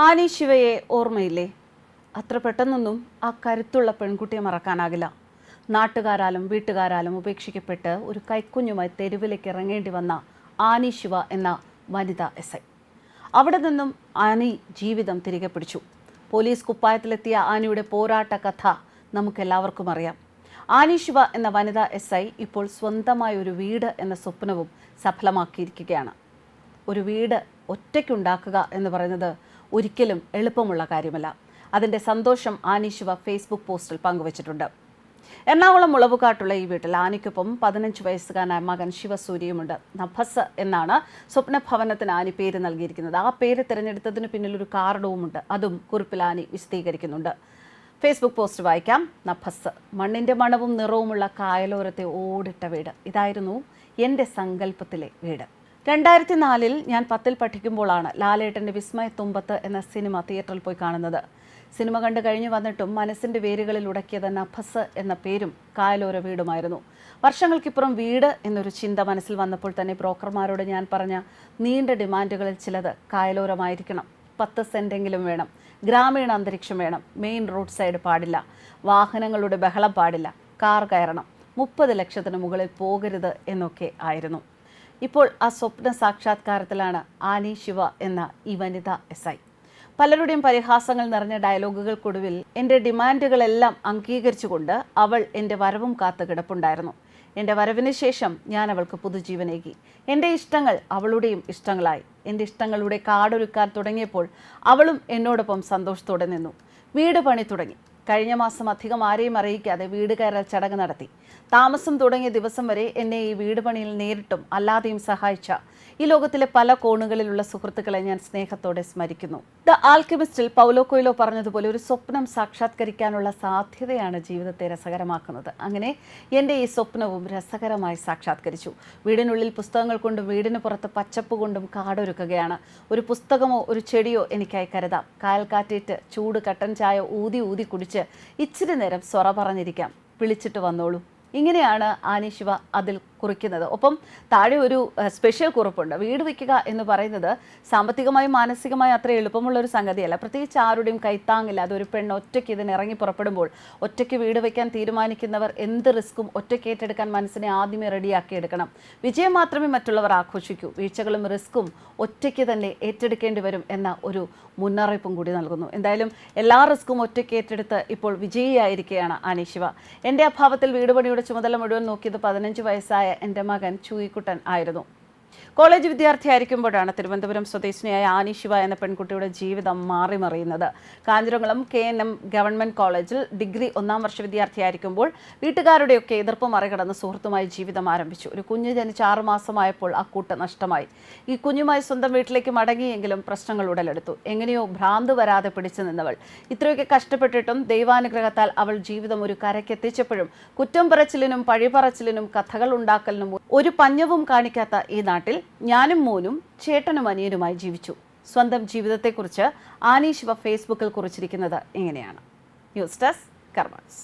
Annie ശിവയെ ഓർമ്മയില്ലേ? അത്ര പെട്ടെന്നൊന്നും ആ കരുത്തുള്ള പെൺകുട്ടിയെ മറക്കാനാകില്ല. നാട്ടുകാരാലും വീട്ടുകാരാലും ഉപേക്ഷിക്കപ്പെട്ട് ഒരു കൈക്കുഞ്ഞുമായി തെരുവിലേക്ക് ഇറങ്ങേണ്ടി വന്ന ആനി ശിവ എന്ന വനിത എസ് ഐ. അവിടെ നിന്നും ആനി ജീവിതം തിരികെ പിടിച്ചു. പോലീസ് കുപ്പായത്തിലെത്തിയ ആനിയുടെ പോരാട്ട കഥ നമുക്കെല്ലാവർക്കും അറിയാം. ആനി ശിവ എന്ന വനിത എസ് ഐ ഇപ്പോൾ സ്വന്തമായ ഒരു വീട് എന്ന സ്വപ്നവും സഫലമാക്കിയിരിക്കുകയാണ്. ഒരു വീട് ഒറ്റയ്ക്കുണ്ടാക്കുക എന്ന് പറയുന്നത് ഒരിക്കലും എളുപ്പമുള്ള കാര്യമല്ല. അതിന്റെ സന്തോഷം ആനിശിവ ഫേസ്ബുക്ക് പോസ്റ്റിൽ പങ്കുവച്ചിട്ടുണ്ട്. എറണാകുളം മുളവുകാട്ടുള്ള ഈ വീട്ടിൽ ആനിക്കൊപ്പം പതിനഞ്ച് വയസ്സുകാരനായ മകൻ ശിവസൂര്യയുമുണ്ട്. നഭസ് എന്നാണ് സ്വപ്നഭവനത്തിന് ആനി പേര് നൽകിയിരിക്കുന്നത്. ആ പേര് തിരഞ്ഞെടുത്തതിന് പിന്നിൽ ഒരു കാരണവുമുണ്ട്. അതും കുറിപ്പിൽ ആനി വിശദീകരിക്കുന്നുണ്ട്. ഫേസ്ബുക്ക് പോസ്റ്റ് വായിക്കാം. നഭസ് മണ്ണിന്റെ മണവും നിറവുമുള്ള കായലോരത്തെ ഓടിട്ട വീട്. ഇതായിരുന്നു എന്റെ സങ്കല്പത്തിലെ വീട്. രണ്ടായിരത്തി നാലിൽ ഞാൻ പത്തിൽ പഠിക്കുമ്പോഴാണ് ലാലേട്ടന്റെ വിസ്മയത്തുമ്പത്ത് എന്ന സിനിമ തിയേറ്ററിൽ പോയി കാണുന്നത്. സിനിമ കണ്ടു കഴിഞ്ഞു വന്നിട്ടും മനസ്സിന്റെ വേരുകളിൽ ഉടക്കിയത് നഭസ് എന്ന പേരും കായലോര വീടുമായിരുന്നു. വർഷങ്ങൾക്കിപ്പുറം വീട് എന്നൊരു ചിന്ത മനസ്സിൽ വന്നപ്പോൾ തന്നെ ബ്രോക്കർമാരോട് ഞാൻ പറഞ്ഞ നീണ്ട ഡിമാൻഡുകളിൽ ചിലത് കായലോരമായിരിക്കണം. പത്ത് സെന്റെങ്കിലും വേണം. ഗ്രാമീണ അന്തരീക്ഷം വേണം. മെയിൻ റോഡ് സൈഡ് പാടില്ല. വാഹനങ്ങളുടെ ബഹളം പാടില്ല. കാർ കയറണം. മുപ്പത് ലക്ഷത്തിന് മുകളിൽ പോകരുത് എന്നൊക്കെ ആയിരുന്നു. ഇപ്പോൾ ആ സ്വപ്ന സാക്ഷാത്കാരത്തിലാണ് ആനി ശിവ എന്ന ഈ വനിത എസ് ഐ. പലരുടെയും പരിഹാസങ്ങൾ നിറഞ്ഞ ഡയലോഗുകൾക്കൊടുവിൽ എന്റെ ഡിമാൻഡുകളെല്ലാം അംഗീകരിച്ചുകൊണ്ട് അവൾ എന്റെ വരവും കാത്തു കിടപ്പുണ്ടായിരുന്നു. എന്റെ വരവിന് ശേഷം ഞാൻ അവൾക്ക് പുതുജീവനേകി. എന്റെ ഇഷ്ടങ്ങൾ അവളുടെയും ഇഷ്ടങ്ങളായി. എന്റെ ഇഷ്ടങ്ങളുടെ കാടൊരുക്കാൻ തുടങ്ങിയപ്പോൾ അവളും എന്നോടൊപ്പം സന്തോഷത്തോടെ നിന്നു. വീട് പണി തുടങ്ങി. കഴിഞ്ഞ മാസം അധികം ആരെയും അറിയിക്കാതെ വീട് കയറൽ ചടങ്ങ് നടത്തി. താമസം തുടങ്ങിയ ദിവസം വരെ എന്നെ ഈ വീട് പണിയിൽ നേരിട്ടും അല്ലാതെയും സഹായിച്ച ഈ ലോകത്തിലെ പല കോണുകളിലുള്ള സുഹൃത്തുക്കളെ ഞാൻ സ്നേഹത്തോടെ സ്മരിക്കുന്നു. ദ ആൽക്കെമിസ്റ്റിൽ പൗലോ കൊയിലോ പറഞ്ഞതുപോലെ ഒരു സ്വപ്നം സാക്ഷാത്കരിക്കാനുള്ള സാധ്യതയാണ് ജീവിതത്തെ രസകരമാക്കുന്നത്. അങ്ങനെ എന്റെ ഈ സ്വപ്നവും രസകരമായി സാക്ഷാത്കരിച്ചു. വീടിനുള്ളിൽ പുസ്തകങ്ങൾ കൊണ്ടും വീടിന് പുറത്ത് പച്ചപ്പ് കൊണ്ടും കാടൊരുക്കുകയാണ്. ഒരു പുസ്തകമോ ഒരു ചെടിയോ എനിക്കായി കരുതാം. കായൽ കാറ്റേറ്റ് ചൂട് കട്ടൻ ചായ ഊതി ഊതി കുടിച്ച് ഇച്ചിരി നേരം സ്വറ പറഞ്ഞിരിക്കാം. വിളിച്ചിട്ട് വന്നോളൂ. ഇങ്ങനെയാണ് ആനി ശിവ അതിൽ കുറിക്കുന്നത്. ഒപ്പം താഴെ ഒരു സ്പെഷ്യൽ കുറിപ്പുണ്ട്. വീട് വയ്ക്കുക എന്ന് പറയുന്നത് സാമ്പത്തികമായും മാനസികമായും അത്ര എളുപ്പമുള്ള ഒരു സംഗതിയല്ല. പ്രത്യേകിച്ച് ആരുടെയും കൈത്താങ്ങില്ല. അതൊരു പെണ്ണ് ഒറ്റയ്ക്ക് ഇതിന് ഇറങ്ങി പുറപ്പെടുമ്പോൾ ഒറ്റയ്ക്ക് വീട് വയ്ക്കാൻ തീരുമാനിക്കുന്നവർ എന്ത് റിസ്ക്കും ഒറ്റയ്ക്ക് ഏറ്റെടുക്കാൻ മനസ്സിനെ ആദ്യമേ റെഡിയാക്കി എടുക്കണം. വിജയം മാത്രമേ മറ്റുള്ളവർ ആഘോഷിക്കൂ. വീഴ്ചകളും റിസ്ക്കും ഒറ്റയ്ക്ക് തന്നെ ഏറ്റെടുക്കേണ്ടി വരും എന്ന ഒരു മുന്നറിയിപ്പും കൂടി നൽകുന്നു. എന്തായാലും എല്ലാ റിസ്ക്കും ഒറ്റയ്ക്ക് ഏറ്റെടുത്ത് ഇപ്പോൾ വിജയിയായിരിക്കുകയാണ് ആനി ശിവ. എന്റെ അഭാവത്തിൽ വീടുപണിയുടെ ചുമതല മുഴുവൻ നോക്കിയത് പതിനഞ്ച് വയസ്സായ എന്റെ മകൻ ചൂയിക്കുട്ടൻ ആയിരുന്നു. കോളേജ് വിദ്യാർത്ഥിയായിരിക്കുമ്പോഴാണ് തിരുവനന്തപുരം സ്വദേശിനിയായ ആനി ശിവ എന്ന പെൺകുട്ടിയുടെ ജീവിതം മാറിമറിയുന്നത് Kanjiramkulam K N M government കോളേജിൽ ഡിഗ്രി ഒന്നാം വർഷ വിദ്യാർത്ഥിയായിരിക്കുമ്പോൾ വീട്ടുകാരുടെയൊക്കെ എതിർപ്പ് മറികടന്ന് സുഹൃത്തുമായി ജീവിതം ആരംഭിച്ചു. ഒരു കുഞ്ഞ് ജനിച്ച് ആറു മാസമായപ്പോൾ ആ കൂട്ട് നഷ്ടമായി. ഈ കുഞ്ഞുമായി സ്വന്തം വീട്ടിലേക്ക് മടങ്ങിയെങ്കിലും പ്രശ്നങ്ങൾ ഉടലെടുത്തു. എങ്ങനെയോ ഭ്രാന്ത് വരാതെ പിടിച്ചു നിന്നവൾ. ഇത്രയൊക്കെ കഷ്ടപ്പെട്ടിട്ടും ദൈവാനുഗ്രഹത്താൽ അവൾ ജീവിതം ഒരു കരയ്ക്കെത്തിച്ചപ്പോഴും കുറ്റം പറച്ചിലിനും പഴിപറച്ചിലിനും കഥകൾ ഉണ്ടാക്കലിനും ഒരു പഞ്ഞവും കാണിക്കാത്ത ഈ നാട്ടിൽ ഞാനും മോനും ചേട്ടനും അനിയനുമായി ജീവിച്ചു. സ്വന്തം ജീവിതത്തെക്കുറിച്ച് ആനീഷ് ഫേസ്ബുക്കിൽ കുറിച്ചിരിക്കുന്നത് ഇങ്ങനെയാണ്. News desk karmas